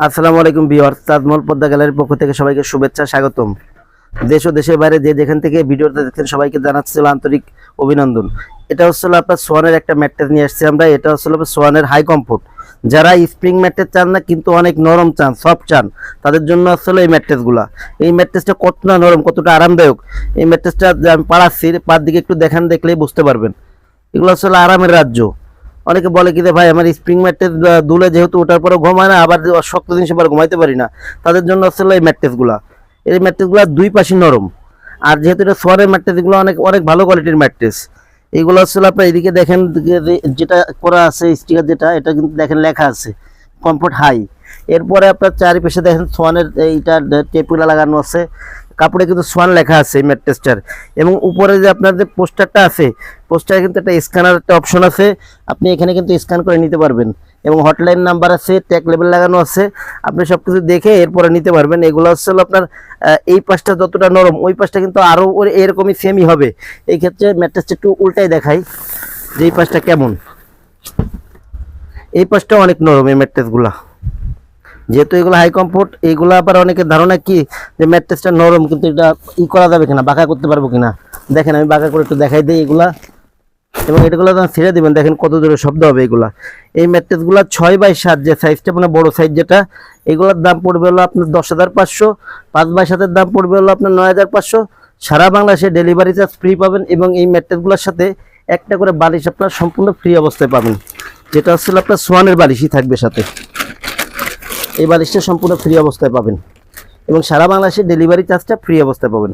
আসসালামু আলাইকুম বিওয়ার তাজমহল পদ্মা গ্যালারির পক্ষ থেকে সবাইকে শুভেচ্ছা, স্বাগতম। দেশ ও দেশের বাইরে যে যেখান থেকে ভিডিওটা দেখছেন, সবাইকে জানাচ্ছিল আন্তরিক অভিনন্দন। এটা হচ্ছিল আপনার সোয়ানের একটা ম্যাট্রেস নিয়ে আসছি আমরা, এটা হচ্ছিল সোয়ানের হাই কমফোর্ট। যারা স্প্রিং ম্যাট্রেস চান না, কিন্তু অনেক নরম চান, সফট চান, তাদের জন্য আসলে এই ম্যাট্রেসগুলা। এই ম্যাট্রেসটা কতটা নরম, কতটা আরামদায়ক, এই ম্যাট্রেসটা আমি পাড়াচ্ছি পার দিকে একটু দেখান, দেখলেই বুঝতে পারবেন। এগুলো আসলে আরামের রাজ্য। অনেকে বলে কি ভাই, আমার স্প্রিং ম্যাট্রেস দুলে যেহেতু ওটার পরে ঘুমায় না, আবার শক্ত জিনিস আবার ঘুমাইতে পারি না। তাদের জন্য আসলে এই ম্যাট্রেসগুলা এই ম্যাট্রেসগুলো দুই পাশে নরম। আর যেহেতু এটা সোয়ারের ম্যাট্রেস অনেক অনেক ভালো কোয়ালিটির ম্যাট্রেস এগুলো আসলে আপনার এদিকে দেখেন যেটা করা আছে স্টিকার যেটা, এটা কিন্তু দেখেন লেখা আছে কমফোর্ট হাই এরপরে আপনার চারিপাশে দেখেন সোয়ানের এইটা টেপুলা লাগানো আছে কাপড়ে কিন্তু সোয়ান লেখা আছে এই ম্যাট্রেসটার এবং উপরে যে আপনার যে পোস্টারটা আছে, পোস্টারে কিন্তু একটা স্ক্যানার একটা অপশন আছে, আপনি এখানে কিন্তু স্ক্যান করে নিতে পারবেন। এবং হটলাইন নাম্বার আছে, ট্যাগ লেবেল লাগানো আছে, আপনি সব কিছু দেখে এরপরে নিতে পারবেন। এগুলো হচ্ছে আপনার এই পাশটা যতটা নরম, ওই পাশটা কিন্তু আরও এরকমই সেমই হবে। এই ক্ষেত্রে ম্যাট্রেসটা একটু উল্টাই দেখাই, যে এই পাশটা কেমন। এই পাশটা অনেক নরম এই ম্যাট্রেসগুলা যেহেতু এগুলো হাই কমফোর্ট এগুলো আবার অনেকের ধারণা কি যে ম্যাট্রেসটা নরম, কিন্তু এটা ই করা যাবে কিনা, বাঁকা করতে পারব কিনা? দেখেন, আমি বাঁকা করে একটু দেখাই দিই এগুলা। এবং এটাগুলো যখন ছেড়ে দেবেন, দেখেন কত দূরে শব্দ হবে এগুলা। এই ম্যাট্রেসগুলো ছয় বাই সাত যে সাইজটা মানে বড় সাইজ যেটা, এগুলোর দাম পড়বে হলো আপনার দশ হাজার পাঁচশো, পাঁচ বাই সাতের দাম পড়বে হলো আপনার নয় হাজার পাঁচশো। সারা বাংলাদেশে ডেলিভারি চার্জ ফ্রি পাবেন এবং এই ম্যাট্রেসগুলোর সাথে একটা করে বালিশ আপনার সম্পূর্ণ ফ্রি অবস্থায় পাবেন। যেটা হচ্ছে আপনার সোয়ানের বালিশই থাকবে সাথে। এই বালিশটা সম্পূর্ণ ফ্রি অবস্থায় পাবেন। এবং সারা বাংলাদেশে ডেলিভারি চার্জটা ফ্রি অবস্থায় পাবেন।